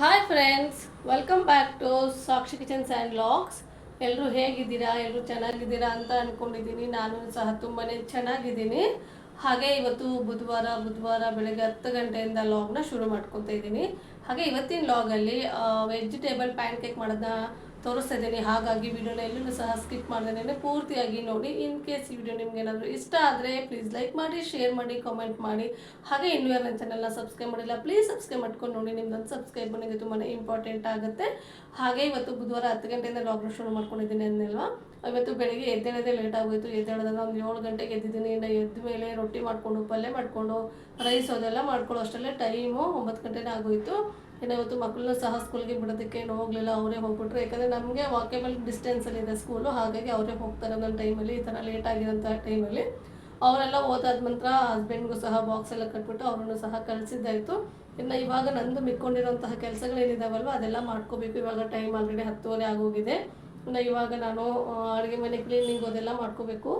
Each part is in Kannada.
Hi friends welcome back to Sakshi kitchens and vlogs ಎಲ್ಲರೂ ಹೇಗಿದ್ದೀರಾ? ಎಲ್ಲರೂ ಚೆನ್ನಾಗಿದ್ದೀರಾ ಅಂತ ಅಂದ್ಕೊಂಡಿದ್ದೀನಿ ನಾನು ಸಹ ತುಂಬಾ ಚೆನ್ನಾಗಿದ್ದೀನಿ. ಹಾಗೆ ಇವತ್ತು ಬುಧವಾರ ಬುಧವಾರ ಬೆಳಗ್ಗೆ ಹತ್ತು ಗಂಟೆಯಿಂದ ಲಾಗ್ನ ಶುರು ಮಾಡ್ಕೊತಾ ಇದ್ದೀನಿ. ಹಾಗೆ ಇವತ್ತಿನ ಲಾಗಲ್ಲಿ ವೆಜಿಟೇಬಲ್ ಪ್ಯಾನ್ ಕೇಕ್ ಮಾಡೋದನ್ನ ತೋರಿಸ್ತಾ ಇದ್ದೀನಿ. ಹಾಗಾಗಿ ವಿಡಿಯೋನ ಎಲ್ಲೂ ಸಹ ಸ್ಕಿಪ್ ಮಾಡ್ದೇನೆ ಪೂರ್ತಿಯಾಗಿ ನೋಡಿ. ಇನ್ ಕೇಸ್ ಈ ವಿಡಿಯೋ ನಿಮ್ಗೆ ಏನಾದರೂ ಇಷ್ಟ ಆದರೆ ಪ್ಲೀಸ್ ಲೈಕ್ ಮಾಡಿ ಶೇರ್ ಮಾಡಿ ಕಾಮೆಂಟ್ ಮಾಡಿ. ಹಾಗೆ ಇನ್ನೂ ಯಾರು ನನ್ನ ಸಬ್ಸ್ಕ್ರೈಬ್ ಮಾಡಿಲ್ಲ ಪ್ಲೀಸ್ ಸಬ್ಸ್ಕ್ರೈಬ್ ಮಾಡ್ಕೊಂಡು ನೋಡಿ. ನಿಮ್ದೊಂದು ಸಬ್ಸ್ಕ್ರೈಬ್ ನನಗೆ ತುಂಬಾ ಇಂಪಾರ್ಟೆಂಟ್ ಆಗುತ್ತೆ. ಹಾಗೆ ಇವತ್ತು ಬುಧವಾರ ಹತ್ತು ಗಂಟೆಯಿಂದ ಲಾಗ್ನ ಶುರು ಮಾಡ್ಕೊಂಡಿದ್ದೀನಿ ಅಂದಲ್ವಾ ಇವತ್ತು ಬೆಳಿಗ್ಗೆ ಎದ್ದೇಳೋದೇ ಲೇಟ್ ಆಗೋಯ್ತು. ಎದ್ದೇಳೋದಲ್ಲ ಒಂದು ಏಳು ಗಂಟೆಗೆ ಎದ್ದಿದ್ದೀನಿ. ಇನ್ನು ಎದ್ದ ಮೇಲೆ ರೊಟ್ಟಿ ಮಾಡಿಕೊಂಡು, ಪಲ್ಯ ಮಾಡಿಕೊಂಡು ರೈಸ್ ಅದೆಲ್ಲ ಮಾಡ್ಕೊಳ್ಳೋ ಅಷ್ಟರಲ್ಲೇ ಟೈಮು ಒಂಬತ್ತು ಗಂಟೆನೇ ಆಗೋಯ್ತು. ಇನ್ನು ಇವತ್ತು ಮಕ್ಕಳನ್ನ ಸಹ ಸ್ಕೂಲ್ಗೆ ಬಿಡೋದಕ್ಕೆ ಏನು ಹೋಗಲಿಲ್ಲ, ಅವರೇ ಹೋಗ್ಬಿಟ್ರು. ಯಾಕಂದರೆ ನಮಗೆ ವಾಕೇಬಲ್ ಡಿಸ್ಟೆನ್ಸಲ್ಲಿ ಇದೆ ಸ್ಕೂಲು ಹಾಗಾಗಿ ಅವರೇ ಹೋಗ್ತಾರೆ ನನ್ನ ಟೈಮಲ್ಲಿ ಈ ಥರ ಲೇಟ್ ಆಗಿರೋಂಥ ಟೈಮಲ್ಲಿ ಅವರೆಲ್ಲ ಓದಾದ ನಂತರ ಹಸ್ಬೆಂಡ್ಗೂ ಸಹ ಬಾಕ್ಸ್ ಎಲ್ಲ ಕಟ್ಬಿಟ್ಟು ಅವ್ರನ್ನು ಸಹ ಕಳಿಸಿದ್ದಾಯಿತು. ಇನ್ನು ಇವಾಗ ನಂದು ಮಿಕ್ಕೊಂಡಿರೋಂತಹ ಕೆಲಸಗಳೇನಿದಾವಲ್ವ, ಅದೆಲ್ಲ ಮಾಡ್ಕೋಬೇಕು. ಇವಾಗ ಟೈಮ್ ಆಲ್ರೆಡಿ ಹತ್ತುವರೆ ಆಗೋಗಿದೆ. ಇನ್ನು ಇವಾಗ ನಾನು ಅಡುಗೆ ಮನೆ ಕ್ಲೀನಿಂಗ್ ಅದೆಲ್ಲ ಮಾಡ್ಕೋಬೇಕು.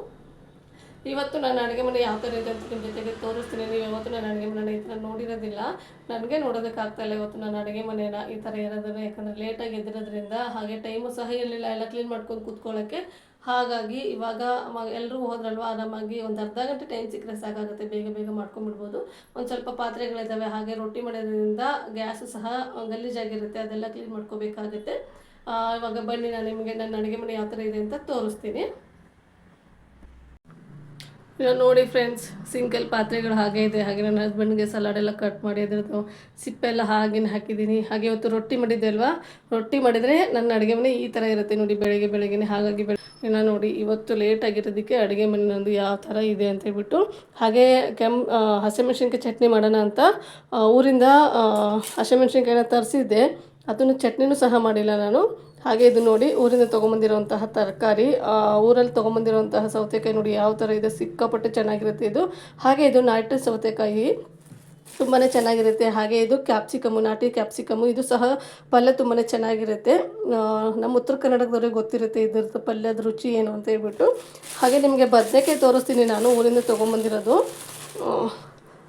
ಇವತ್ತು ನಾನು ಅಡುಗೆ ಮನೆ ಯಾವ ಥರ ಇದೆ ಅಂತ ನಿಮ್ಮ ಜೊತೆಗೆ ತೋರಿಸ್ತೀನಿ. ನೀವು ಯಾವತ್ತು ನಾನು ಅಡುಗೆ ಮನೆ ಈ ಥರ ನೋಡಿರೋದಿಲ್ಲ. ನನಗೆ ನೋಡೋದಕ್ಕಾಗ್ತಾಯಿಲ್ಲ ಇವತ್ತು ನಾನು ಅಡುಗೆ ಮನೇನ ಈ ಥರ ಇರೋದ್ರೆ ಯಾಕಂದರೆ ಲೇಟಾಗಿ ಎದ್ದಿರೋದ್ರಿಂದ ಹಾಗೆ ಟೈಮು ಸಹ ಇರಲಿಲ್ಲ ಎಲ್ಲ ಕ್ಲೀನ್ ಮಾಡ್ಕೊಂಡು ಕೂತ್ಕೊಳ್ಳೋಕ್ಕೆ ಹಾಗಾಗಿ ಇವಾಗ ಎಲ್ಲರೂ ಹೋದ್ರಲ್ವ? ಆರಾಮಾಗಿ ಒಂದು ಅರ್ಧ ಗಂಟೆ ಟೈಮ್ ಸಿಕ್ಕರೆ ಸಾಕಾಗುತ್ತೆ. ಬೇಗ ಬೇಗ ಮಾಡ್ಕೊಂಡ್ಬಿಡ್ಬೋದು. ಒಂದು ಸ್ವಲ್ಪ ಪಾತ್ರೆಗಳಿದ್ದಾವೆ ಹಾಗೆ ರೊಟ್ಟಿ ಮಾಡೋದ್ರಿಂದ ಗ್ಯಾಸು ಸಹ ಗಲೀಜಾಗಿರುತ್ತೆ ಅದೆಲ್ಲ ಕ್ಲೀನ್ ಮಾಡ್ಕೋಬೇಕಾಗುತ್ತೆ. ಇವಾಗ ಬನ್ನಿ, ನಾನು ನಿಮಗೆ ನನ್ನ ಅಡುಗೆ ಮನೆ ಯಾವ ಥರ ಇದೆ ಅಂತ ತೋರಿಸ್ತೀನಿ. ನೋಡಿ ಫ್ರೆಂಡ್ಸ್ ಸಿಂಕಲ್ ಪಾತ್ರೆಗಳು ಹಾಗೆ ಇದೆ. ಹಾಗೆ ನನ್ನ ಹಸ್ಬೆಂಡ್ಗೆ ಸಲಾಡ್ ಎಲ್ಲ ಕಟ್ ಮಾಡಿ ಅದ್ರದ್ದು ಸಿಪ್ಪೆಲ್ಲ ಹಾಗೇನು ಹಾಕಿದ್ದೀನಿ. ಹಾಗೆ ಇವತ್ತು ರೊಟ್ಟಿ ಮಾಡಿದ್ದೆ ಅಲ್ವಾ? ರೊಟ್ಟಿ ಮಾಡಿದರೆ ನನ್ನ ಅಡುಗೆ ಮನೆ ಈ ಥರ ಇರುತ್ತೆ ನೋಡಿ ಬೆಳಗ್ಗೆ ಬೆಳಗ್ಗೆನೆ ಹಾಗಾಗಿ ಬೆಳಗ್ಗೆ ನೋಡಿ ಇವತ್ತು ಲೇಟ್ ಆಗಿರೋದಕ್ಕೆ ಅಡುಗೆ ಮನೆ ನಂದು ಯಾವ ಥರ ಇದೆ ಅಂತ ಹೇಳ್ಬಿಟ್ಟು ಹಾಗೆ ಆ, ಹಸಿಮೆಣ್ಸಿನ್ಕಾಯಿ ಚಟ್ನಿ ಮಾಡೋಣ ಅಂತ ಊರಿಂದ ಹಸಿಮೆಣ್ಸಿನ್ಕಾಯಿನ ತರಿಸಿದ್ದೆ. ಅದನ್ನು ಚಟ್ನಿನೂ ಸಹ ಮಾಡಿಲ್ಲ ನಾನು. ಹಾಗೆ ಇದು ನೋಡಿ ಊರಿಂದ ತೊಗೊಂಬಂದಿರೋಂತಹ ತರಕಾರಿ. ಊರಲ್ಲಿ ತೊಗೊಂಬಂದಿರೋಂತಹ ಸೌತೆಕಾಯಿ ನೋಡಿ ಯಾವ ಥರ ಇದೆ. ಸಿಕ್ಕಾಪಟ್ಟೆ ಚೆನ್ನಾಗಿರುತ್ತೆ ಇದು. ಹಾಗೆ ಇದು ನಾಟಿ ಸೌತೆಕಾಯಿ. ತುಂಬಾ ಚೆನ್ನಾಗಿರುತ್ತೆ. ಹಾಗೆ ಇದು ಕ್ಯಾಪ್ಸಿಕಮು ನಾಟಿ ಕ್ಯಾಪ್ಸಿಕಮು ಇದು ಸಹ ಪಲ್ಯ ತುಂಬಾ ಚೆನ್ನಾಗಿರುತ್ತೆ. ನಮ್ಮ ಉತ್ತರ ಕರ್ನಾಟಕದವ್ರಿಗೆ ಗೊತ್ತಿರುತ್ತೆ ಇದ್ರದ್ದು ಪಲ್ಯದ ರುಚಿ ಏನು ಅಂತ ಹೇಳ್ಬಿಟ್ಟು. ಹಾಗೆ ನಿಮಗೆ ಬದನೆಕಾಯಿ ತೋರಿಸ್ತೀನಿ ನಾನು ಊರಿಂದ ತೊಗೊಂಬಂದಿರೋದು.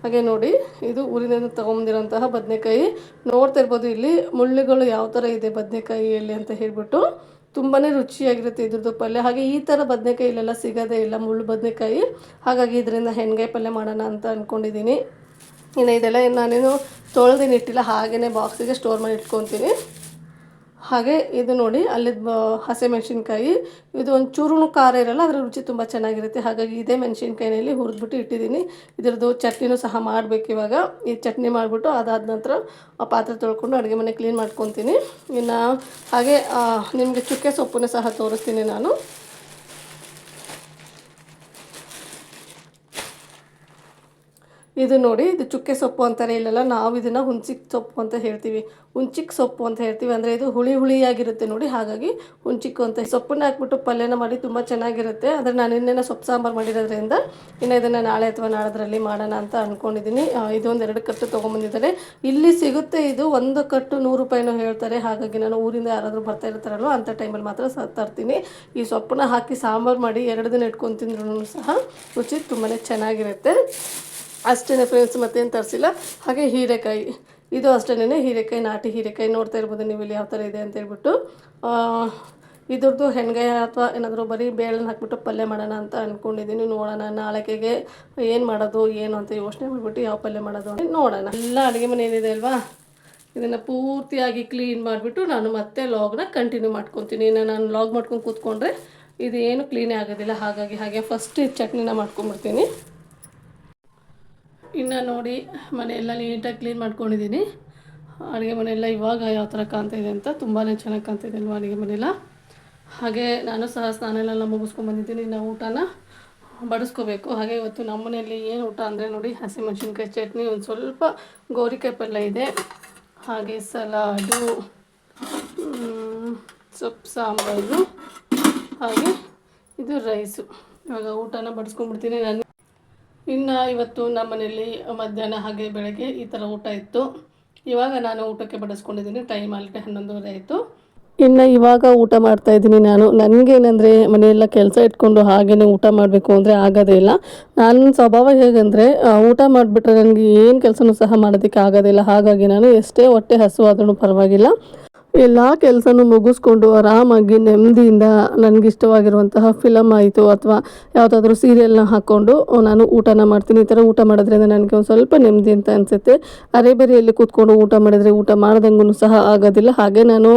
ಹಾಗೆ ನೋಡಿ, ಇದು ಊರಿನಿಂದ ತೊಗೊಂಬಂದಿರೋಂತಹ ಬದನೆಕಾಯಿ. ನೋಡ್ತಾ ಇರ್ಬೋದು ಇಲ್ಲಿ ಮುಳ್ಳುಗಳು ಯಾವ ಥರ ಇದೆ ಬದನೆಕಾಯಿಯಲ್ಲಿ ಅಂತ ಹೇಳಿಬಿಟ್ಟು. ತುಂಬಾ ರುಚಿಯಾಗಿರುತ್ತೆ ಇದ್ರದ್ದು ಪಲ್ಯ. ಹಾಗೆ ಈ ಥರ ಬದನೆಕಾಯಿ ಇಲ್ಲೆಲ್ಲ ಸಿಗೋದೇ ಇಲ್ಲ ಮುಳ್ಳು ಬದನೆಕಾಯಿ. ಹಾಗಾಗಿ ಇದರಿಂದ ಹೆಣ್ಗಾಯಿ ಪಲ್ಯ ಮಾಡೋಣ ಅಂತ ಅಂದ್ಕೊಂಡಿದ್ದೀನಿ ಇನ್ನು ಇದೆಲ್ಲ ನಾನೇನು ತೊಳೆದೇನು ಇಟ್ಟಿಲ್ಲ ಹಾಗೆಯೇ ಬಾಕ್ಸಿಗೆ ಸ್ಟೋರ್ ಮಾಡಿ ಇಟ್ಕೊತೀನಿ. ಹಾಗೆ ಇದು ನೋಡಿ ಅಲ್ಲಿ ಹಸಿಮೆಣ್ಸಿನ್ಕಾಯಿ ಇದು ಒಂದು ಚೂರು ಖಾರ ಇರಲ್ಲ ಅದರ ರುಚಿ ತುಂಬ ಚೆನ್ನಾಗಿರುತ್ತೆ. ಹಾಗಾಗಿ ಇದೇ ಮೆಣಸಿನ್ಕಾಯಿನಲ್ಲಿ ಹುರಿದ್ಬಿಟ್ಟು ಇಟ್ಟಿದ್ದೀನಿ. ಇದರದ್ದು ಚಟ್ನಿನೂ ಸಹ ಮಾಡಬೇಕು ಇವಾಗ. ಈ ಚಟ್ನಿ ಮಾಡಿಬಿಟ್ಟು ಅದಾದ ನಂತರ ಆ ಪಾತ್ರೆ ತೊಳ್ಕೊಂಡು ಅಡುಗೆ ಮನೆ ಕ್ಲೀನ್ ಮಾಡ್ಕೊತೀನಿ. ಇನ್ನು ಹಾಗೆ ನಿಮಗೆ ಚುಕ್ಕೆ ಸೊಪ್ಪನ್ನು ಸಹ ತೋರಿಸ್ತೀನಿ ನಾನು. ಇದು ನೋಡಿ, ಇದು ಚುಕ್ಕೆ ಸೊಪ್ಪು ಅಂತಾರೆ ಇಲ್ಲೆಲ್ಲ, ನಾವು ಇದನ್ನು ಹುಣ್ಸಿಕ್ ಸೊಪ್ಪು ಅಂತ ಹೇಳ್ತೀವಿ. ಹುಣ್ಚಿಕ್ ಸೊಪ್ಪು ಅಂತ ಹೇಳ್ತೀವಿ ಅಂದರೆ ಇದು ಹುಳಿ ಹುಳಿಯಾಗಿರುತ್ತೆ ನೋಡಿ, ಹಾಗಾಗಿ ಹುಂಚಿಕ್ಕು ಅಂತ. ಸೊಪ್ಪನ್ನ ಹಾಕ್ಬಿಟ್ಟು ಪಲ್ಯನ ಮಾಡಿ ತುಂಬ ಚೆನ್ನಾಗಿರುತ್ತೆ. ಆದರೆ ನಾನು ಇನ್ನೇನೋ ಸೊಪ್ಪು ಸಾಂಬಾರು ಮಾಡಿರೋದ್ರಿಂದ ಇನ್ನು ಇದನ್ನು ನಾಳೆ ಅಥವಾ ನಾಳದ್ರಲ್ಲಿ ಮಾಡೋಣ ಅಂತ ಅಂದ್ಕೊಂಡಿದ್ದೀನಿ ಇದೊಂದು ಎರಡು ಕಟ್ಟು ತೊಗೊಂಬಂದಿದ್ದಾರೆ ಇಲ್ಲಿ ಸಿಗುತ್ತೆ ಇದು ಒಂದು ಕಟ್ಟು ನೂರು ರೂಪಾಯಿನೂ ಹೇಳ್ತಾರೆ. ಹಾಗಾಗಿ ನಾನು ಊರಿಂದ ಯಾರಾದರೂ ಬರ್ತಾ ಇರ್ತಾರಲ್ವ ಅಂಥ ಟೈಮಲ್ಲಿ ಮಾತ್ರ ತರ್ತೀನಿ. ಈ ಸೊಪ್ಪನ್ನ ಹಾಕಿ ಸಾಂಬಾರು ಮಾಡಿ ಎರಡು ದಿನ ಇಟ್ಕೊಂಡು ತಿಂದ್ರು ಸಹ ರುಚಿ ತುಂಬಾ ಚೆನ್ನಾಗಿರುತ್ತೆ. ಅಷ್ಟೇ ಫ್ರೆಂಡ್ಸ್ ಮತ್ತೇನು ತರಿಸಿಲ್ಲ. ಹಾಗೆ ಹೀರೆಕಾಯಿ, ಇದು ಅಷ್ಟೇ ಹೀರೆಕಾಯಿ, ನಾಟಿ ಹೀರೆಕಾಯಿ ನೋಡ್ತಾ ಇರ್ಬೋದು ನೀವು ಇಲ್ಲಿ ಯಾವ ಥರ ಇದೆ ಅಂತ ಹೇಳ್ಬಿಟ್ಟು. ಇದ್ರದ್ದು ಹೆಣ್ಗಾಯ ಅಥವಾ ಏನಾದರೂ ಬರೀ ಬೇಳೆನ ಹಾಕ್ಬಿಟ್ಟು ಪಲ್ಯ ಮಾಡೋಣ ಅಂತ ಅಂದ್ಕೊಂಡಿದ್ದೀನಿ ನೋಡೋಣ ನಾಳೆಗೆ ಏನು ಮಾಡೋದು, ಏನು ಅಂತ ಯೋಚನೆ ಮಾಡಿಬಿಟ್ಟು ಯಾವ ಪಲ್ಯ ಮಾಡೋದು ಅಂತ ನೋಡೋಣ. ಎಲ್ಲ ಅಡುಗೆ ಮನೆ ಏನಿದೆ ಅಲ್ವಾ? ಇದನ್ನು ಪೂರ್ತಿಯಾಗಿ ಕ್ಲೀನ್ ಮಾಡಿಬಿಟ್ಟು ನಾನು ಮತ್ತೆ ಲಾಗ್ನ ಕಂಟಿನ್ಯೂ ಮಾಡ್ಕೊತೀನಿ. ಇನ್ನು ನಾನು ಲಾಗ್ ಮಾಡ್ಕೊಂಡು ಕೂತ್ಕೊಂಡ್ರೆ ಇದು ಏನು ಕ್ಲೀನೇ ಆಗೋದಿಲ್ಲ. ಹಾಗಾಗಿ ಹಾಗೆ ಫಸ್ಟ್ ಚಟ್ನಿನ ಮಾಡ್ಕೊಂಬಿಡ್ತೀನಿ ಇನ್ನು ನೋಡಿ ಮನೆಯೆಲ್ಲ ನೀಟಾಗಿ ಕ್ಲೀನ್ ಮಾಡ್ಕೊಂಡಿದ್ದೀನಿ. ಅಡುಗೆ ಮನೆಯೆಲ್ಲ ಇವಾಗ ಯಾವ ಥರ ಕಾಣ್ತಾಯಿದೆ ಅಂತ ತುಂಬಾ ಚೆನ್ನಾಗಿ ಕಾಣ್ತಾಯಿದೆ ಅಲ್ವಾ ಅಡುಗೆ ಮನೆಯೆಲ್ಲ. ಹಾಗೆ ನಾನು ಸಹ ಸ್ನಾನ ಎಲ್ಲ ಮುಗಿಸ್ಕೊಂಡ್ಬಂದಿದ್ದೀನಿ ನಾವು ಊಟನ ಬಡಿಸ್ಕೋಬೇಕು. ಹಾಗೆ ಇವತ್ತು ನಮ್ಮ ಮನೆಯಲ್ಲಿ ಏನು ಊಟ ಅಂದರೆ ನೋಡಿ ಹಸಿಮೆಣ್ಸಿನ್ಕಾಯಿ ಚಟ್ನಿ, ಒಂದು ಸ್ವಲ್ಪ ಗೋರಿಕಾಯಿ ಪಲ್ಯ ಇದೆ. ಹಾಗೆ ಸಲಾಡು ಸೊಪ್ಪು, ಸಾಂಬಾರು, ಹಾಗೆ ಇದು ರೈಸು. ಇವಾಗ ಊಟನ ಬಡಿಸ್ಕೊಂಡ್ಬಿಡ್ತೀನಿ ನಾನು. ಇನ್ನು ಇವತ್ತು ನಮ್ಮ ಮನೆಯಲ್ಲಿ ಮಧ್ಯಾಹ್ನ ಹಾಗೆ ಬೆಳಗ್ಗೆ ಈ ಥರ ಊಟ ಇತ್ತು. ಇವಾಗ ನಾನು ಊಟಕ್ಕೆ ಬಡಿಸ್ಕೊಂಡಿದ್ದೀನಿ. ಟೈಮ್ ಆಲ್ರೆಡಿ ಹನ್ನೊಂದುವರೆ ಆಯಿತು. ಇನ್ನು ಇವಾಗ ಊಟ ಮಾಡ್ತಾ ಇದ್ದೀನಿ ನಾನು. ನನಗೇನಂದರೆ ಮನೆಯೆಲ್ಲ ಕೆಲಸ ಇಟ್ಕೊಂಡು ಹಾಗೇನೆ ಊಟ ಮಾಡಬೇಕು ಅಂದರೆ ಆಗೋದೇ ಇಲ್ಲ. ನನ್ನ ಸ್ವಭಾವ ಹೇಗಂದರೆ ಊಟ ಮಾಡಿಬಿಟ್ರೆ ನನಗೆ ಏನು ಕೆಲಸನೂ ಸಹ ಮಾಡೋದಕ್ಕೆ ಆಗೋದಿಲ್ಲ. ಹಾಗಾಗಿ ನಾನು ಎಷ್ಟೇ ಹೊಟ್ಟೆ ಹಸುವಾದ್ರೂ ಪರವಾಗಿಲ್ಲ. ಎಲ್ಲ ಕೆಲಸನೂ ಮುಗಿಸ್ಕೊಂಡು ಆರಾಮಾಗಿ ನೆಮ್ಮದಿಯಿಂದ ನನಗಿಷ್ಟವಾಗಿರುವಂತಹ ಫಿಲಮ್ ಆಯಿತು ಅಥವಾ ಯಾವುದಾದ್ರೂ ಸೀರಿಯಲ್ನ ಹಾಕ್ಕೊಂಡು ನಾನು ಊಟನ ಮಾಡ್ತೀನಿ, ಈ ಥರ ಊಟ ಮಾಡೋದ್ರಿಂದ ನನಗೆ ಒಂದು ಸ್ವಲ್ಪ ನೆಮ್ಮದಿ ಅಂತ ಅನಿಸುತ್ತೆ. ಅರೆಬೆರೆಯಲ್ಲಿ ಕೂತ್ಕೊಂಡು ಊಟ ಮಾಡಿದರೆ ಊಟ ಮಾಡ್ದಂಗೂ ಸಹ ಆಗೋದಿಲ್ಲ. ಹಾಗೆ ನಾನು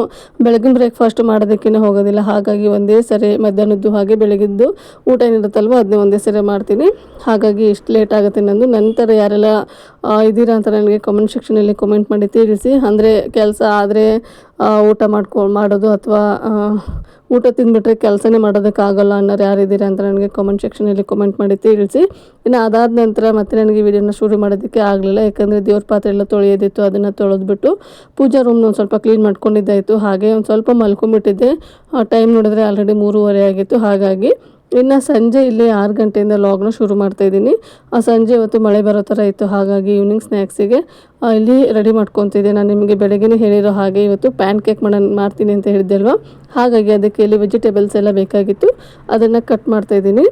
ಬೆಳಗಿನ ಬ್ರೇಕ್ಫಾಸ್ಟ್ ಮಾಡೋದಕ್ಕೇ ಹೋಗೋದಿಲ್ಲ. ಹಾಗಾಗಿ ಒಂದೇ ಸರಿ ಮಧ್ಯಾಹ್ನದ್ದು ಹಾಗೆ ಬೆಳಗಿದ್ದು ಊಟ ಏನಿರುತ್ತಲ್ವ ಅದನ್ನೇ ಒಂದೇ ಸರಿ ಮಾಡ್ತೀನಿ. ಹಾಗಾಗಿ ಇಷ್ಟು ಲೇಟ್ ಆಗುತ್ತೆ ನಂದು. ನಂತರ ಯಾರೆಲ್ಲ ಇದ್ದೀರಾ ಅಂತ ನನಗೆ ಕಮೆಂಟ್ ಸೆಕ್ಷನಲ್ಲಿ ಕಮೆಂಟ್ ಮಾಡಿ ತಿಳಿಸಿ. ಅಂದರೆ ಕೆಲಸ ಆದರೆ ಊಟ ಮಾಡ್ಕೊ, ಮಾಡೋದು ಅಥವಾ ಊಟ ತಿಂದುಬಿಟ್ರೆ ಕೆಲಸನೇ ಮಾಡೋದಕ್ಕಾಗಲ್ಲ ಅನ್ನೋರು ಯಾರಿದ್ದೀರಾ ಅಂತ ನನಗೆ ಕಮೆಂಟ್ ಸೆಕ್ಷನಲ್ಲಿ ಕಮೆಂಟ್ ಮಾಡಿ ತಿಳಿಸಿ. ಇನ್ನು ಅದಾದ ನಂತರ ಮತ್ತೆ ನನಗೆ ವಿಡಿಯೋನ ಶುರು ಮಾಡೋದಕ್ಕೆ ಆಗಲಿಲ್ಲ. ಯಾಕಂದರೆ ದೇವ್ರ ಪಾತ್ರೆ ಎಲ್ಲ ತೊಳೆಯೋದಿತ್ತು, ಅದನ್ನು ತೊಳೆದ್ಬಿಟ್ಟು ಪೂಜಾ ರೂಮ್ನ ಒಂದು ಸ್ವಲ್ಪ ಕ್ಲೀನ್ ಮಾಡ್ಕೊಂಡಿದ್ದಾಯಿತು. ಹಾಗೆ ಒಂದು ಸ್ವಲ್ಪ ಮಲ್ಕೊಂಬಿಟ್ಟಿದ್ದೆ ಟೈಮ್ ನೋಡಿದ್ರೆ ಆಲ್ರೆಡಿ ಮೂರುವರೆ ಆಗಿತ್ತು. ಹಾಗಾಗಿ ಇನ್ನು ಸಂಜೆ ಇಲ್ಲಿ ಆರು ಗಂಟೆಯಿಂದ ಲಾಗ್ನ ಶುರು ಮಾಡ್ತಾ ಇದ್ದೀನಿ. ಆ ಸಂಜೆ ಇವತ್ತು ಮಳೆ ಬರೋ ಥರ ಇತ್ತು, ಹಾಗಾಗಿ ಈವ್ನಿಂಗ್ ಸ್ನ್ಯಾಕ್ಸಿಗೆ ಇಲ್ಲಿ ರೆಡಿ ಮಾಡ್ಕೊತಿದ್ದೆ. ನಾನು ನಿಮಗೆ ಬೆಳಗ್ಗೆನೇ ಹೇಳಿರೋ ಹಾಗೆ ಇವತ್ತು ಪ್ಯಾನ್ ಕೇಕ್ ಮಾಡ್ತೀನಿ ಅಂತ ಹೇಳಿದ್ದೆ ಅಲ್ವಾ? ಹಾಗಾಗಿ ಅದಕ್ಕೆ ಇಲ್ಲಿ ವೆಜಿಟೇಬಲ್ಸ್ ಎಲ್ಲ ಬೇಕಾಗಿತ್ತು. ಅದನ್ನು ಕಟ್ ಮಾಡ್ತಾ ಇದ್ದೀನಿ.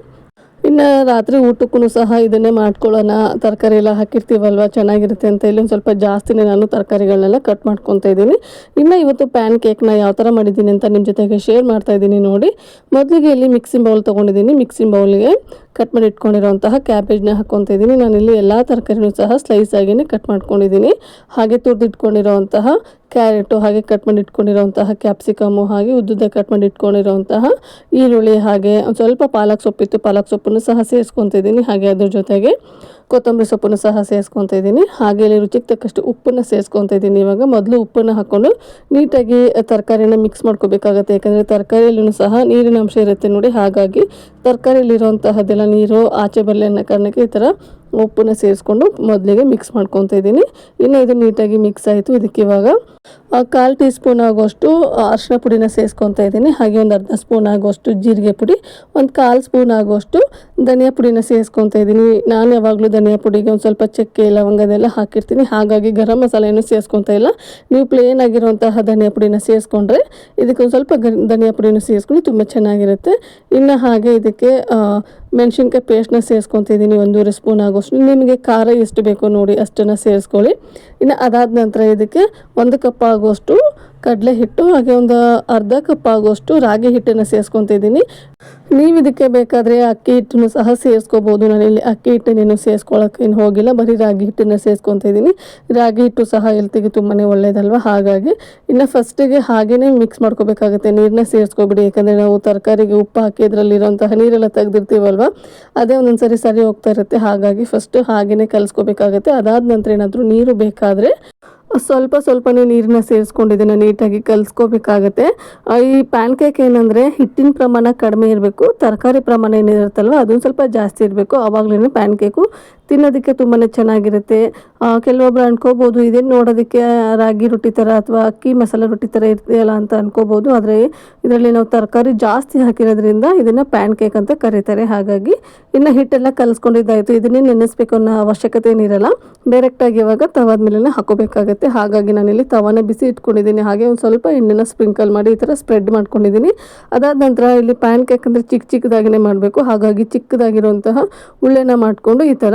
ಇನ್ನು ರಾತ್ರಿ ಊಟಕ್ಕೂ ಸಹ ಇದನ್ನೇ ಮಾಡ್ಕೊಳ್ಳೋಣ. ತರಕಾರಿ ಎಲ್ಲ ಹಾಕಿರ್ತೀವಲ್ವ? ಚೆನ್ನಾಗಿರುತ್ತೆ ಅಂತ ಇಲ್ಲಿ ಸ್ವಲ್ಪ ಜಾಸ್ತಿನೇ ನಾನು ತರಕಾರಿಗಳನ್ನೆಲ್ಲ ಕಟ್ ಮಾಡ್ಕೊತಾ ಇದ್ದೀನಿ. ಇನ್ನು ಇವತ್ತು ಪ್ಯಾನ್ ಕೇಕ್ನ ಯಾವ ಥರ ಮಾಡಿದ್ದೀನಿ ಅಂತ ನಿಮ್ಮ ಜೊತೆಗೆ ಶೇರ್ ಮಾಡ್ತಾ ಇದ್ದೀನಿ ನೋಡಿ. ಮೊದಲಿಗೆ ಇಲ್ಲಿ ಮಿಕ್ಸಿಂಗ್ ಬೌಲ್ ತೊಗೊಂಡಿದ್ದೀನಿ. ಮಿಕ್ಸಿಂಗ್ ಬೌಲ್ಗೆ ಕಟ್ ಮಾಡಿ ಇಟ್ಕೊಂಡಿರೋಂತಹ ಕ್ಯಾಬೇಜ್ನ ಹಾಕ್ಕೊತಾ ಇದ್ದೀನಿ. ಇಲ್ಲಿ ಎಲ್ಲ ತರಕಾರಿನೂ ಸಹ ಸ್ಲೈಸ್ ಆಗಿನೇ ಕಟ್ ಮಾಡ್ಕೊಂಡಿದ್ದೀನಿ. ಹಾಗೆ ತುರಿದಿಟ್ಕೊಂಡಿರೋಂತಹ ಕ್ಯಾರೆಟು ಹಾಗೆ ಕಟ್ ಮಾಡಿ ಇಟ್ಕೊಂಡಿರೋಂತಹ ಕ್ಯಾಪ್ಸಿಕಮು ಹಾಗೆ ಉದ್ದುದ್ದ ಕಟ್ ಮಾಡಿ ಇಟ್ಕೊಂಡಿರೋಂತಹ ಈರುಳ್ಳಿ ಹಾಗೆ ಸ್ವಲ್ಪ ಪಾಲಕ್ ಸೊಪ್ಪಿತ್ತು ಪಾಲಕ್ ಸೊಪ್ಪನ್ನು ಸಹ ಸೇರಿಸ್ಕೊತಿದ್ದೀನಿ ಹಾಗೆ ಅದ್ರ ಜೊತೆಗೆ ಕೊತ್ತಂಬರಿ ಸೊಪ್ಪನ್ನು ಸಹ ಸೇರಿಸ್ಕೊತಾ ಇದ್ದೀನಿ. ಹಾಗೆ ಇಲ್ಲಿ ರುಚಿಗೆ ತಕ್ಕಷ್ಟು ಉಪ್ಪನ್ನು ಸೇರಿಸ್ಕೊತಾ ಇದ್ದೀನಿ. ಇವಾಗ ಮೊದಲು ಉಪ್ಪನ್ನು ಹಾಕ್ಕೊಂಡು ನೀಟಾಗಿ ತರಕಾರಿನ ಮಿಕ್ಸ್ ಮಾಡ್ಕೋಬೇಕಾಗತ್ತೆ. ಯಾಕಂದರೆ ತರಕಾರಿಯಲ್ಲೂ ಸಹ ನೀರಿನ ಅಂಶ ಇರುತ್ತೆ ನೋಡಿ. ಹಾಗಾಗಿ ತರಕಾರಿಯಲ್ಲಿರುವಂತಹದ್ದೆಲ್ಲ ನೀರು ಆಚೆ ಬರಲಿ ಅನ್ನೋ ಕಾರಣಕ್ಕೆ ಈ ಥರ ಉಪ್ಪನ್ನು ಸೇರಿಸ್ಕೊಂಡು ಮೊದಲಿಗೆ ಮಿಕ್ಸ್ ಮಾಡ್ಕೊತಾ ಇದ್ದೀನಿ. ಇನ್ನು ಇದು ನೀಟಾಗಿ ಮಿಕ್ಸ್ ಆಯಿತು. ಇದಕ್ಕೆ ಇವಾಗ ಕಾಲು ಟೀ ಸ್ಪೂನ್ ಆಗೋಷ್ಟು ಅರಿಶಿನ ಪುಡಿನ ಸೇರಿಸ್ಕೊತಾ ಇದ್ದೀನಿ. ಹಾಗೆ ಒಂದು ಅರ್ಧ ಸ್ಪೂನ್ ಆಗೋಷ್ಟು ಜೀರಿಗೆ ಪುಡಿ, ಒಂದು ಕಾಲು ಸ್ಪೂನ್ ಆಗೋಷ್ಟು ಧನಿಯಾ ಪುಡಿನ ಸೇರಿಸ್ಕೊತಾ ಇದ್ದೀನಿ. ನಾನು ಯಾವಾಗಲೂ ಧನಿಯಾ ಪುಡಿಗೆ ಒಂದು ಸ್ವಲ್ಪ ಚಕ್ಕೆ ಲವಂಗದೆಲ್ಲ ಹಾಕಿರ್ತೀನಿ. ಹಾಗಾಗಿ ಗರಂ ಮಸಾಲೆಯನ್ನು ಸೇರಿಸ್ಕೊತಾ ಇಲ್ಲ. ನೀವು ಪ್ಲೇನ್ ಆಗಿರುವಂತಹ ಧನಿಯಾ ಪುಡಿನ ಸೇರಿಸ್ಕೊಂಡ್ರೆ ಇದಕ್ಕೊಂದು ಸ್ವಲ್ಪ ಗ ಧನಿಯಾ ಪುಡಿನ ಸೇರಿಸ್ಕೊಂಡು ತುಂಬ ಚೆನ್ನಾಗಿರುತ್ತೆ. ಇನ್ನು ಹಾಗೆ ಇದಕ್ಕೆ ಮೆಣಸಿನ್ಕಾಯಿ ಪೇಸ್ಟ್ನ ಸೇರಿಸ್ಕೊತಿದ್ದೀನಿ ಒಂದೂವರೆ ಸ್ಪೂನ್ ಆಗೋಷ್ಟು. ನಿಮಗೆ ಖಾರ ಎಷ್ಟು ಬೇಕೋ ನೋಡಿ ಅಷ್ಟನ್ನು ಸೇರಿಸ್ಕೊಳ್ಳಿ. ಇನ್ನು ಅದಾದ ನಂತರ ಇದಕ್ಕೆ ಒಂದು ಕಪ್ ಆಗುವಷ್ಟು ಕಡಲೆ ಹಿಟ್ಟು, ಹಾಗೆ ಒಂದು ಅರ್ಧ ಕಪ್ ಆಗುವಷ್ಟು ರಾಗಿ ಹಿಟ್ಟನ್ನು ಸೇರಿಸ್ಕೊತಿದ್ದೀನಿ ನೀವು ಇದಕ್ಕೆ ಬೇಕಾದರೆ ಅಕ್ಕಿ ಹಿಟ್ಟನ್ನು ಸಹ ಸೇರಿಸ್ಕೋಬೋದು. ನಾನಿಲ್ಲಿ ಅಕ್ಕಿ ಹಿಟ್ಟನ್ನೇನು ಸೇರಿಸ್ಕೊಳ್ಳೋಕ್ಕೇನು ಹೋಗಿಲ್ಲ. ಬರೀ ರಾಗಿ ಹಿಟ್ಟನ್ನು ಸೇರಿಸ್ಕೊತಿದ್ದೀನಿ ರಾಗಿ ಹಿಟ್ಟು ಸಹ ಎಲ್ತಿಗೆ ತುಂಬಾ ಒಳ್ಳೆಯದಲ್ವ ಹಾಗಾಗಿ ಇನ್ನು ಫಸ್ಟಿಗೆ ಹಾಗೇ ಮಿಕ್ಸ್ ಮಾಡ್ಕೋಬೇಕಾಗುತ್ತೆ. ನೀರನ್ನ ಸೇರಿಸ್ಕೊಬಿಡಿ. ಯಾಕಂದರೆ ನಾವು ತರಕಾರಿಗೆ ಉಪ್ಪು ಹಾಕಿ ಇದರಲ್ಲಿರೋಂತಹ ನೀರೆಲ್ಲ ತೆಗೆದಿರ್ತೀವಲ್ವ? ಅದೇ ಒಂದೊಂದು ಸರಿ ಸರಿ ಹೋಗ್ತಾ ಇರುತ್ತೆ. ಹಾಗಾಗಿ ಫಸ್ಟ್ ಹಾಗೇ ಕಲಿಸ್ಕೋಬೇಕಾಗುತ್ತೆ. ಅದಾದ ನಂತರ ಏನಾದರೂ ನೀರು ಬೇಕಾದರೆ ಸ್ವಲ್ಪ ಸ್ವಲ್ಪನೇ ನೀರನ್ನ ಸೇರಿಸ್ಕೊಂಡು ಇದನ್ನು ನೀಟಾಗಿ ಕಲಿಸ್ಕೋಬೇಕಾಗತ್ತೆ. ಈ ಪ್ಯಾನ್ ಕೇಕ್ ಏನಂದರೆ ಹಿಟ್ಟಿನ ಪ್ರಮಾಣ ಕಡಿಮೆ ಇರಬೇಕು, ತರಕಾರಿ ಪ್ರಮಾಣ ಏನಿರುತ್ತಲ್ವ, ಅದೊಂದು ಸ್ವಲ್ಪ ಜಾಸ್ತಿ ಇರಬೇಕು. ಆವಾಗಲೇ ಪ್ಯಾನ್ ಕೇಕು ತಿನ್ನೋದಕ್ಕೆ ತುಂಬಾ ಚೆನ್ನಾಗಿರುತ್ತೆ. ಕೆಲವೊಬ್ರು ಅನ್ಕೋಬೋದು ಇದೇನು ನೋಡೋದಕ್ಕೆ ರಾಗಿ ರೊಟ್ಟಿ ಥರ ಅಥವಾ ಅಕ್ಕಿ ಮಸಾಲೆ ರೊಟ್ಟಿ ಥರ ಇರ್ತೀಯಲ್ಲ ಅಂತ ಅನ್ಕೋಬೋದು. ಆದರೆ ಇದರಲ್ಲಿ ನಾವು ತರಕಾರಿ ಜಾಸ್ತಿ ಹಾಕಿರೋದ್ರಿಂದ ಇದನ್ನು ಪ್ಯಾನ್ ಕೇಕ್ ಅಂತ ಕರೀತಾರೆ. ಹಾಗಾಗಿ ಇನ್ನು ಹಿಟ್ಟೆಲ್ಲ ಕಲಿಸ್ಕೊಂಡಿದ್ದಾಯಿತು. ಇದನ್ನೇ ನೆನೆಸ್ಬೇಕು ಅನ್ನೋ ಅವಶ್ಯಕತೆ ಏನಿರಲ್ಲ. ಡೈರೆಕ್ಟಾಗಿ ಇವಾಗ ತವಾದ ಮೇಲೆ ಹಾಕೋಬೇಕಾಗತ್ತೆ. ಹಾಗಾಗಿ ನಾನಿಲ್ಲಿ ತವಾನ ಬಿಸಿ ಇಟ್ಕೊಂಡಿದ್ದೀನಿ. ಹಾಗೆ ಒಂದು ಸ್ವಲ್ಪ ಎಣ್ಣೆನ ಸ್ಪ್ರಿಂಕಲ್ ಮಾಡಿ ಈ ಥರ ಸ್ಪ್ರೆಡ್ ಮಾಡ್ಕೊಂಡಿದ್ದೀನಿ. ಅದಾದ ನಂತರ ಇಲ್ಲಿ ಪ್ಯಾನ್ ಕೇಕ್ ಅಂದರೆ ಚಿಕ್ಕ ಚಿಕ್ಕದಾಗಿನೇ ಮಾಡಬೇಕು. ಹಾಗಾಗಿ ಚಿಕ್ಕದಾಗಿರುವಂತಹ ಉಳ್ಳೆನ ಮಾಡಿಕೊಂಡು ಈ ಥರ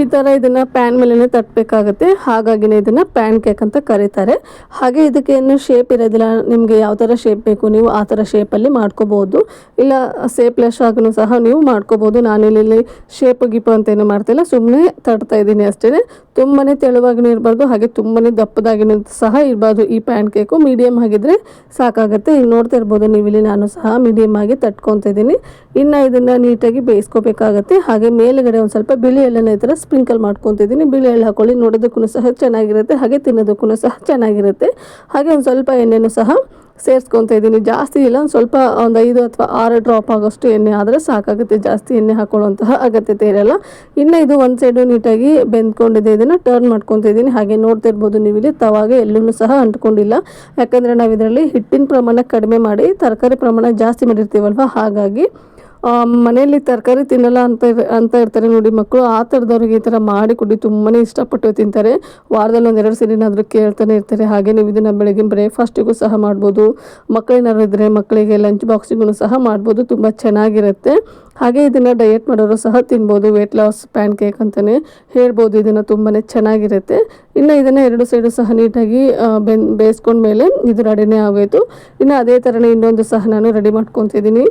ಈ ಥರ ಇದನ್ನು ಪ್ಯಾನ್ ಮೇಲೇ ತಟ್ಟಬೇಕಾಗುತ್ತೆ ಹಾಗಾಗಿನೇ ಇದನ್ನು ಪ್ಯಾನ್ ಕೇಕ್ ಅಂತ ಕರೀತಾರೆ. ಹಾಗೆ ಇದಕ್ಕೆ ಏನು ಶೇಪ್ ಇರೋದಿಲ್ಲ. ನಿಮಗೆ ಯಾವ ಥರ ಶೇಪ್ ಬೇಕು, ನೀವು ಆ ಥರ ಶೇಪಲ್ಲಿ ಮಾಡ್ಕೋಬೋದು. ಇಲ್ಲ ಸೇಪ್ಲೆಸ್ ಆಗೂ ಸಹ ನೀವು ಮಾಡ್ಕೋಬೋದು. ನಾನಿಲ್ಲಿ ಶೇಪ್ ಗಿಪ್ ಅಂತ ಏನು ಮಾಡ್ತಿಲ್ಲ. ಸುಮ್ಮನೆ ತಡ್ತಾ ಇದ್ದೀನಿ ಅಷ್ಟೇ ತುಂಬಾ ತೆಳುವಾಗಿನೂ ಇರಬಾರ್ದು, ಹಾಗೆ ತುಂಬಾ ದಪ್ಪದಾಗಿನೂ ಸಹ ಇರಬಾರ್ದು ಈ ಪ್ಯಾನ್ ಕೇಕು ಮೀಡಿಯಮ್ ಆಗಿದ್ದರೆ ಸಾಕಾಗುತ್ತೆ. ಈಗ ನೋಡ್ತಾ ಇರ್ಬೋದು ನೀವಿಲ್ಲಿ ಇಲ್ಲಿ ನಾನು ಸಹ ಮೀಡಿಯಮ್ ಆಗಿ ತಟ್ಕೊತಿದ್ದೀನಿ ಇನ್ನು ಇದನ್ನು ನೀಟಾಗಿ ಬೇಯಿಸ್ಕೋಬೇಕಾಗತ್ತೆ. ಹಾಗೆ ಮೇಲುಗಡೆ ಒಂದು ಸ್ವಲ್ಪ ಬಿಳಿ ಎಲ್ಲನೇ ಥರ ಸ್ಪ್ರಿಂಕಲ್ ಮಾಡ್ಕೊತಿದ್ದೀನಿ ಬಿಳಿ ಎಳ್ಳು ಹಾಕೊಳ್ಳಿ. ನೋಡೋದಕ್ಕೂ ಸಹ ಚೆನ್ನಾಗಿರುತ್ತೆ. ಹಾಗೆ ತಿನ್ನೋದಕ್ಕೂ ಸಹ ಚೆನ್ನಾಗಿರುತ್ತೆ. ಹಾಗೆ ಒಂದು ಸ್ವಲ್ಪ ಎಣ್ಣೆನೂ ಸಹ ಸೇರಿಸ್ಕೊತಾ ಇದ್ದೀನಿ ಜಾಸ್ತಿ ಇಲ್ಲ. ಒಂದು ಸ್ವಲ್ಪ ಒಂದು ಐದು ಅಥವಾ ಆರು ಡ್ರಾಪ್ ಆಗೋಷ್ಟು ಎಣ್ಣೆ ಆದರೆ ಸಾಕಾಗುತ್ತೆ. ಜಾಸ್ತಿ ಎಣ್ಣೆ ಹಾಕೊಳ್ಳುವಂತಹ ಅಗತ್ಯತೆ ಇರಲ್ಲ. ಇನ್ನು ಇದು ಒಂದು ಸೈಡು ನೀಟಾಗಿ ಬೆಂದ್ಕೊಂಡಿದೆ. ಇದನ್ನು ಟರ್ನ್ ಮಾಡ್ಕೊತಾ ಇದ್ದೀನಿ ಹಾಗೆ ನೋಡ್ತಾ ಇರ್ಬೋದು ನೀವು ಇಲ್ಲಿ. ತವಾಗೆ ಎಲ್ಲೂ ಸಹ ಅಂಟ್ಕೊಂಡಿಲ್ಲ. ಯಾಕಂದರೆ ನಾವು ಇದರಲ್ಲಿ ಹಿಟ್ಟಿನ ಪ್ರಮಾಣ ಕಡಿಮೆ ಮಾಡಿ, ತರಕಾರಿ ಪ್ರಮಾಣ ಜಾಸ್ತಿ ಮಾಡಿರ್ತೀವಲ್ವ? ಹಾಗಾಗಿ ಮನೆಯಲ್ಲಿ ತರಕಾರಿ ತಿನ್ನಲ್ಲ ಅಂತ ಅಂತ ಇರ್ತಾರೆ ನೋಡಿ ಮಕ್ಕಳು. ಆ ಥರದವ್ರಿಗೆ ಈ ಥರ ಮಾಡಿ ಕೊಡಿ ತುಂಬಾ ಇಷ್ಟಪಟ್ಟು ತಿಂತಾರೆ. ವಾರದಲ್ಲಿ ಒಂದೆರಡು ಸರಿನಾದರೂ ಕೇಳ್ತಾನೆ ಇರ್ತಾರೆ. ಹಾಗೆ ನೀವು ಇದನ್ನು ಬೆಳಗ್ಗೆ ಬ್ರೇಕ್ಫಾಸ್ಟಿಗೂ ಸಹ ಮಾಡ್ಬೋದು. ಮಕ್ಕಳೇನಾದ್ರು ಇದ್ದರೆ ಮಕ್ಕಳಿಗೆ ಲಂಚ್ ಬಾಕ್ಸಿಗೂ ಸಹ ಮಾಡ್ಬೋದು. ತುಂಬ ಚೆನ್ನಾಗಿರುತ್ತೆ. ಹಾಗೆ ಇದನ್ನು ಡಯಟ್ ಮಾಡೋರು ಸಹ ತಿನ್ಬೋದು. ವೆಯ್ಟ್ ಲಾಸ್ ಪ್ಯಾನ್ ಕೇಕ್ ಅಂತಲೇ ಹೇಳ್ಬೋದು. ಇದನ್ನು ತುಂಬಾ ಚೆನ್ನಾಗಿರುತ್ತೆ. ಇನ್ನು ಇದನ್ನು ಎರಡು ಸೈಡು ಸಹ ನೀಟಾಗಿ ಬೆನ್, ಬೇಯಿಸ್ಕೊಂಡ್ಮೇಲೆ ಇದು ರೆಡಿನೇ ಆಗೋಯಿತು. ಇನ್ನು ಅದೇ ಥರನೇ ಇನ್ನೊಂದು ಸಹ ನಾನು ರೆಡಿ ಮಾಡ್ಕೊತಿದ್ದೀನಿ.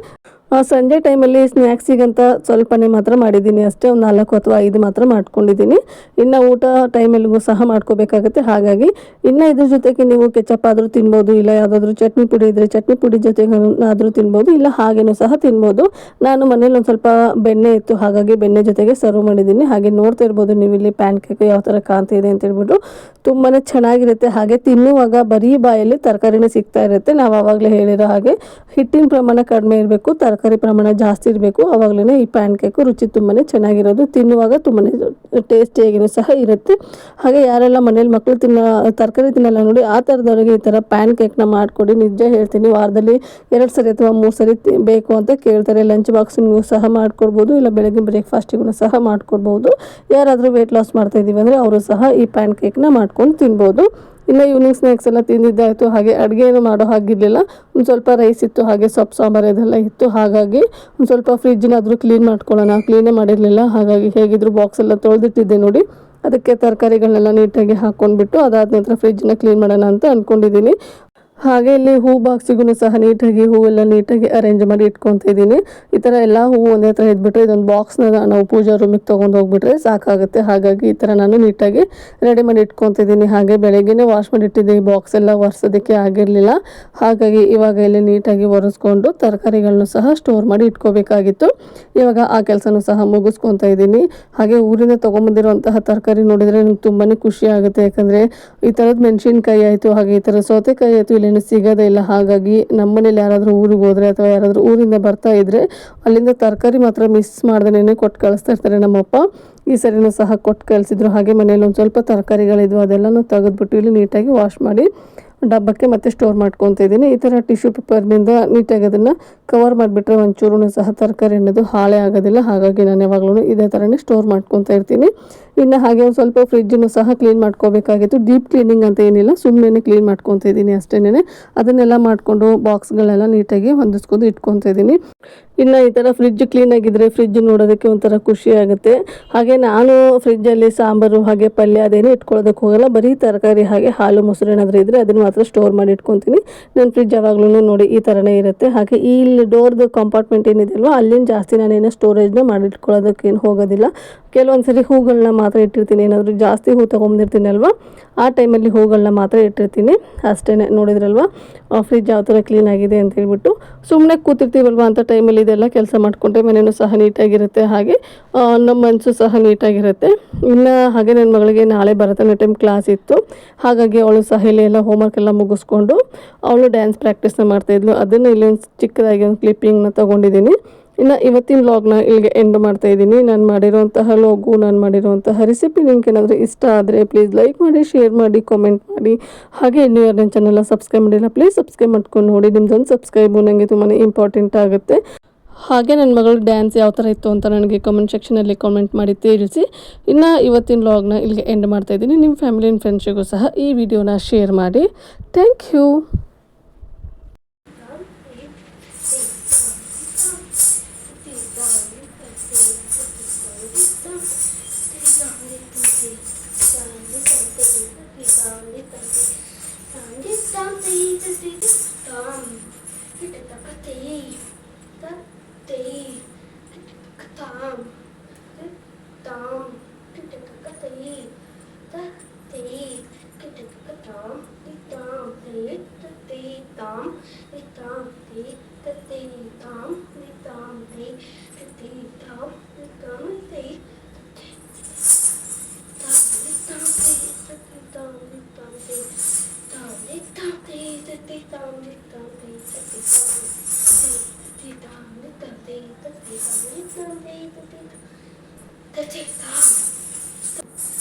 ಸಂಜೆ ಟೈಮಲ್ಲಿ ಸ್ನ್ಯಾಕ್ಸಿಗಂತ ಸ್ವಲ್ಪನೇ ಮಾತ್ರ ಮಾಡಿದ್ದೀನಿ. ಅಷ್ಟೇ ಒಂದು ನಾಲ್ಕು ಅಥವಾ ಐದು ಮಾತ್ರ ಮಾಡ್ಕೊಂಡಿದ್ದೀನಿ. ಇನ್ನು ಊಟ ಟೈಮಲ್ಲಿಗೂ ಸಹ ಮಾಡ್ಕೋಬೇಕಾಗುತ್ತೆ. ಹಾಗಾಗಿ ಇನ್ನು ಇದ್ರ ಜೊತೆಗೆ ನೀವು ಕೆಚಪ್ ಆದರೂ ತಿನ್ಬೋದು, ಇಲ್ಲ ಯಾವುದಾದ್ರೂ ಚಟ್ನಿ ಪುಡಿ ಇದ್ದರೆ ಚಟ್ನಿ ಪುಡಿ ಜೊತೆಗೆ ಆದರೂ ತಿನ್ಬೋದು, ಇಲ್ಲ ಹಾಗೇನೂ ಸಹ ತಿನ್ಬೋದು. ನಾನು ಮನೇಲಿ ಒಂದು ಸ್ವಲ್ಪ ಬೆಣ್ಣೆ ಇತ್ತು. ಹಾಗಾಗಿ ಬೆಣ್ಣೆ ಜೊತೆಗೆ ಸರ್ವ್ ಮಾಡಿದ್ದೀನಿ. ಹಾಗೆ ನೋಡ್ತಾ ಇರ್ಬೋದು ನೀವು ಇಲ್ಲಿ ಪ್ಯಾನ್ ಕೇಕ್ ಯಾವ ಥರ ಕಾಣ್ತಿದೆ ಅಂತ ಹೇಳ್ಬಿಟ್ಟು. ತುಂಬಾ ಚೆನ್ನಾಗಿರುತ್ತೆ. ಹಾಗೆ ತಿನ್ನುವಾಗ ಬರೀ ಬಾಯಲ್ಲಿ ತರಕಾರಿನೇ ಸಿಗ್ತಾ ಇರುತ್ತೆ. ನಾವು ಆವಾಗಲೇ ಹೇಳಿರೋ ಹಾಗೆ ಹಿಟ್ಟಿನ ಪ್ರಮಾಣ ಕಡಿಮೆ ಇರಬೇಕು. ತರಕಾರಿ ಪ್ರಮಾಣ ಜಾಸ್ತಿ ಇರಬೇಕು. ಆವಾಗಲೇ ಈ ಪ್ಯಾನ್ ಕೇಕು ರುಚಿ ತುಂಬಾ ಚೆನ್ನಾಗಿರೋದು. ತಿನ್ನುವಾಗ ತುಂಬಾ ಟೇಸ್ಟಿಯಾಗಿಯೂ ಸಹ ಇರುತ್ತೆ. ಹಾಗೆ ಯಾರೆಲ್ಲ ಮನೇಲಿ ಮಕ್ಕಳು ತಿನ್ನ, ತರಕಾರಿ ತಿನ್ನಲ್ಲ ನೋಡಿ, ಆ ಥರದವ್ರಿಗೆ ಈ ಥರ ಪ್ಯಾನ್ ಕೇಕ್ನ ಮಾಡಿಕೊಡಿ. ನಿಜ ಹೇಳ್ತೀನಿ, ವಾರದಲ್ಲಿ ಎರಡು ಸರಿ ಅಥವಾ ಮೂರು ಸರಿ ಬೇಕು ಅಂತ ಕೇಳ್ತಾರೆ. ಲಂಚ್ ಬಾಕ್ಸಿಗೂ ಸಹ ಮಾಡಿಕೊಡ್ಬೋದು, ಇಲ್ಲ ಬೆಳಗ್ಗೆ ಬ್ರೇಕ್ಫಾಸ್ಟಿಗೂ ಸಹ ಮಾಡಿಕೊಡ್ಬೋದು. ಯಾರಾದರೂ ವೆಯ್ಟ್ ಲಾಸ್ ಮಾಡ್ತಾ ಇದ್ದೀವಿ ಅಂದರೆ ಅವರು ಸಹ ಈ ಪ್ಯಾನ್ ಕೇಕ್ನ ಮಾಡ್ಕೊಂಡು ತಿನ್ಬೋದು. ಇನ್ನು ಈವ್ನಿಂಗ್ ಸ್ನ್ಯಾಕ್ಸ್ ಎಲ್ಲ ತಿಂದಿದ್ದಾಯಿತು, ಹಾಗೆ ಅಡುಗೆ ಏನು ಮಾಡೋ ಹಾಗಿರಲಿಲ್ಲ. ಒಂದು ಸ್ವಲ್ಪ ರೈಸ್ ಇತ್ತು, ಹಾಗೆ ಸೊಪ್ಪು ಸಾಂಬಾರು ಇದೆಲ್ಲ ಇತ್ತು. ಹಾಗಾಗಿ ಒಂದು ಸ್ವಲ್ಪ ಫ್ರಿಜ್ಜನ್ನಾದರೂ ಕ್ಲೀನ್ ಮಾಡ್ಕೊಳ್ಳೋಣ. ಕ್ಲೀನೇ ಮಾಡಿರಲಿಲ್ಲ. ಹಾಗಾಗಿ ಹೇಗಿದ್ರು ಬಾಕ್ಸ್ ಎಲ್ಲ ತೊಳೆದಿಟ್ಟಿದ್ದೆ ನೋಡಿ. ಅದಕ್ಕೆ ತರಕಾರಿಗಳನ್ನೆಲ್ಲ ನೀಟಾಗಿ ಹಾಕ್ಕೊಂಡ್ಬಿಟ್ಟು ಅದಾದ ನಂತರ ಫ್ರಿಜ್ಜನ್ನ ಕ್ಲೀನ್ ಮಾಡೋಣ ಅಂತ ಅಂದ್ಕೊಂಡಿದ್ದೀನಿ ಹಾಗೆ ಇಲ್ಲಿ ಹೂ ಬಾಕ್ಸಿಗೂ ಸಹ ನೀಟಾಗಿ ಹೂವೆಲ್ಲ ನೀಟಾಗಿ ಅರೇಂಜ್ ಮಾಡಿ ಇಟ್ಕೊತಾ ಇದ್ದೀನಿ. ಈ ಥರ ಎಲ್ಲ ಹೂವು ಒಂದೇ ಥರ ಇದ್ಬಿಟ್ರೆ ಇದೊಂದು ಬಾಕ್ಸ್ನ ನಾವು ಪೂಜಾ ರೂಮಿಗೆ ತಗೊಂಡು ಹೋಗ್ಬಿಟ್ರೆ ಸಾಕಾಗುತ್ತೆ. ಹಾಗಾಗಿ ಈ ತರ ನಾನು ನೀಟಾಗಿ ರೆಡಿ ಮಾಡಿ ಇಟ್ಕೊತಿದ್ದೀನಿ ಹಾಗೆ ಬೆಳಗ್ಗೆನೇ ವಾಶ್ ಮಾಡಿ ಇಟ್ಟಿದ್ದೆ. ಈ ಬಾಕ್ಸ್ ಎಲ್ಲ ಒರೆಸೋದಕ್ಕೆ ಆಗಿರಲಿಲ್ಲ. ಹಾಗಾಗಿ ಇವಾಗ ಇಲ್ಲಿ ನೀಟಾಗಿ ಒರೆಸ್ಕೊಂಡು ತರಕಾರಿಗಳನ್ನು ಸಹ ಸ್ಟೋರ್ ಮಾಡಿ ಇಟ್ಕೋಬೇಕಾಗಿತ್ತು. ಇವಾಗ ಆ ಕೆಲಸನೂ ಸಹ ಮುಗಿಸ್ಕೊತಾ ಇದ್ದೀನಿ. ಹಾಗೆ ಊರಿಂದ ತೊಗೊಂಬಂದಿರುವಂತಹ ತರಕಾರಿ ನೋಡಿದರೆ ನನಗೆ ತುಂಬಾ ಖುಷಿ ಆಗುತ್ತೆ. ಯಾಕಂದರೆ ಈ ಥರದ ಮೆಣಸಿನ್ಕಾಯಿ ಆಯಿತು, ಹಾಗೆ ಈ ಥರ ಸೌತೆಕಾಯಿ ಆಯಿತು ಇಲ್ಲೇನು ಸಿಗೋದೇ ಇಲ್ಲ. ಹಾಗಾಗಿ ನಮ್ಮನೇಲಿ ಯಾರಾದರೂ ಊರಿಗೆ ಹೋದರೆ ಅಥವಾ ಯಾರಾದರೂ ಊರಿಂದ ಬರ್ತಾ ಇದ್ದರೆ ಅಲ್ಲಿಂದ ತರಕಾರಿ ಮಾತ್ರ ಮಿಸ್ ಮಾಡ್ದೇನೆ ಕೊಟ್ಟು ಕಳಿಸ್ತಾ ಇರ್ತಾರೆ ನಮ್ಮಪ್ಪ. ಈ ಸರಿನೂ ಸಹ ಕೊಟ್ಟು ಕಳಿಸಿದ್ರು. ಹಾಗೆ ಮನೇಲಿ ಒಂದು ಸ್ವಲ್ಪ ತರಕಾರಿಗಳಿದ್ವು, ಅದೆಲ್ಲನೂ ತೆಗೆದುಬಿಟ್ಟು ಇಲ್ಲಿ ನೀಟಾಗಿ ವಾಶ್ ಮಾಡಿ ಡಬ್ಬಕ್ಕೆ ಮತ್ತೆ ಸ್ಟೋರ್ ಮಾಡ್ಕೊತ ಇದ್ದೀನಿ. ಈ ಥರ ಟಿಶ್ಯೂ ಪೇಪರ್ನಿಂದ ನೀಟಾಗಿ ಅದನ್ನು ಕವರ್ ಮಾಡಿಬಿಟ್ರೆ ಒಂಚೂರು ಸಹ ತರಕಾರಿ ಅನ್ನೋದು ಹಾಳೆ ಆಗೋದಿಲ್ಲ. ಹಾಗಾಗಿ ನಾನು ಯಾವಾಗಲೂ ಇದೇ ಥರನೇ ಸ್ಟೋರ್ ಮಾಡ್ಕೊತಾ ಇರ್ತೀನಿ. ಇನ್ನು ಹಾಗೆ ಒಂದು ಸ್ವಲ್ಪ ಫ್ರಿಜ್ಜನ್ನು ಸಹ ಕ್ಲೀನ್ ಮಾಡ್ಕೋಬೇಕಾಗಿತ್ತು. ಡೀಪ್ ಕ್ಲೀನಿಂಗ್ ಅಂತ ಏನಿಲ್ಲ ಸುಮ್ಮನೆ ಕ್ಲೀನ್ ಮಾಡ್ಕೊತ ಇದ್ದೀನಿ ಅಷ್ಟೇನೆ ಅದನ್ನೆಲ್ಲ ಮಾಡಿಕೊಂಡು ಬಾಕ್ಸ್ಗಳೆಲ್ಲ ನೀಟಾಗಿ ಹೊಂದಿಸ್ಕೊಂಡು ಇಟ್ಕೊತ ಇದ್ದೀನಿ. ಇನ್ನು ಈ ಥರ ಫ್ರಿಜ್ ಕ್ಲೀನ್ ಆಗಿದ್ರೆ ಫ್ರಿಜ್ ನೋಡೋದಕ್ಕೆ ಒಂಥರ ಖುಷಿ ಆಗುತ್ತೆ. ಹಾಗೆ ನಾನು ಫ್ರಿಜ್ಜಲ್ಲಿ ಸಾಂಬಾರು, ಹಾಗೆ ಪಲ್ಯ ಅದೇನು ಇಟ್ಕೊಳ್ಳೋದಕ್ಕೆ ಹೋಗಲ್ಲ. ಬರೀ ತರಕಾರಿ, ಹಾಗೆ ಹಾಲು, ಮೊಸರು ಏನಾದರೂ ಇದ್ದರೆ ಅದನ್ನು ಮಾತ್ರ ಸ್ಟೋರ್ ಮಾಡಿ ಇಟ್ಕೊತೀನಿ. ನನ್ನ ಫ್ರಿಜ್ ಯಾವಾಗಲೂ ನೋಡಿ ಈ ಥರನೇ ಇರುತ್ತೆ. ಹಾಗೆ ಈ ಡೋರ್ದು ಕಂಪಾರ್ಟ್ಮೆಂಟ್ ಏನಿದೆ ಅಲ್ವಾ ಅಲ್ಲಿಂದ ಜಾಸ್ತಿ ನಾನೇನು ಸ್ಟೋರೇಜ್ನ ಮಾಡಿಟ್ಕೊಳ್ಳೋದಕ್ಕೇನು ಹೋಗೋದಿಲ್ಲ. ಕೆಲವೊಂದು ಸರಿ ಹೂಗಳನ್ನ ಮಾತ್ರ ಇಟ್ಟಿರ್ತೀನಿ. ಏನಾದರೂ ಜಾಸ್ತಿ ಹೂ ತೊಗೊಂಡಿರ್ತೀನಿ ಅಲ್ವಾ ಆ ಟೈಮಲ್ಲಿ ಹೂಗಳನ್ನ ಮಾತ್ರ ಇಟ್ಟಿರ್ತೀನಿ. ಅಷ್ಟೇ ನೋಡಿದ್ರಲ್ವಾ? ಫ್ರಿಜ್ ಯಾವ ಥರ ಕ್ಲೀನ್ ಆಗಿದೆ ಅಂತ ಹೇಳ್ಬಿಟ್ಟು ಸುಮ್ಮನೆ ಕೂತಿರ್ತೀವಲ್ವಾ ಅಂತ ಟೈಮಲ್ಲಿ ಇದೆಲ್ಲ ಕೆಲಸ ಮಾಡಿಕೊಂಡ್ರೆ ಮನೆಯೂ ಸಹ ನೀಟಾಗಿರುತ್ತೆ. ಹಾಗೆ ನಮ್ಮ ಮನಸ್ಸು ಸಹ ನೀಟಾಗಿರುತ್ತೆ. ಇನ್ನು ಹಾಗೆ ನನ್ನ ಮಗಳಿಗೆ ನಾಳೆ ಭರತನಾಟ್ಯಂ ಕ್ಲಾಸ್ ಇತ್ತು. ಹಾಗಾಗಿ ಅವಳು ಸಹ ಇಲ್ಲಿ ಎಲ್ಲ ಹೋಮ್ವರ್ಕ್ ಎಲ್ಲ ಮುಗಿಸ್ಕೊಂಡು ಅವಳು ಡ್ಯಾನ್ಸ್ ಪ್ರಾಕ್ಟೀಸ್ನ ಮಾಡ್ತಾಯಿದ್ಲು ಅದನ್ನು ಇಲ್ಲಿ ಒಂದು ಚಿಕ್ಕದಾಗಿ ಒಂದು ಕ್ಲಿಪ್ಪಿಂಗ್ನ ತೊಗೊಂಡಿದ್ದೀನಿ. ಇನ್ನು ಇವತ್ತಿನ ಲಾಗ್ನ ಇಲ್ಲಿಗೆ ಎಂಡ್ ಮಾಡ್ತಾ ಇದ್ದೀನಿ. ನಾನು ಮಾಡಿರೋಂತಹ ಲೋಗು ನಾನು ಮಾಡಿರೋಂತಹ ರೆಸಿಪಿ ನಿಮ್ಗೆ ಏನಾದರೂ ಇಷ್ಟ ಆದರೆ ಪ್ಲೀಸ್ ಲೈಕ್ ಮಾಡಿ ಶೇರ್ ಮಾಡಿ ಕಾಮೆಂಟ್ ಮಾಡಿ. ಹಾಗೆ ಇನ್ನೂ ಯಾರು ನನ್ನ ಚಾನಲ್ನ ಸಬ್ಸ್ಕ್ರೈಬ್ ಮಾಡಿಲ್ಲ ಪ್ಲೀಸ್ ಸಬ್ಸ್ಕ್ರೈಬ್ ಮಾಡ್ಕೊಂಡು ನೋಡಿ. ನಿಮ್ದೊಂದು ಸಬ್ಸ್ಕ್ರೈಬು ನನಗೆ ತುಂಬಾ ಇಂಪಾರ್ಟೆಂಟ್ ಆಗುತ್ತೆ. ಹಾಗೆ ನನ್ನ ಮಗಳು ಡ್ಯಾನ್ಸ್ ಯಾವ ಥರ ಇತ್ತು ಅಂತ ನನಗೆ ಕಮೆಂಟ್ ಸೆಕ್ಷನಲ್ಲಿ ಕಾಮೆಂಟ್ ಮಾಡಿ ತಿಳಿಸಿ. ಇನ್ನು ಇವತ್ತಿನ ಲಾಗ್ನ ಇಲ್ಲಿಗೆ ಎಂಡ್ ಮಾಡ್ತಾ ಇದ್ದೀನಿ. ನಿಮ್ಮ ಫ್ಯಾಮಿಲಿ ಆ್ಯಂಡ್ ಫ್ರೆಂಡ್ಸಿಗೂ ಸಹ ಈ ವಿಡಿಯೋನ ಶೇರ್ ಮಾಡಿ. ಥ್ಯಾಂಕ್ ಯು தாம் கிட்டக்க தை தை கிட்டக்க தாம் தாம் தை தை தாம் தாம் தை தை தாம் தாம் தை தை தாம் தாம் தை Thank you. The takes.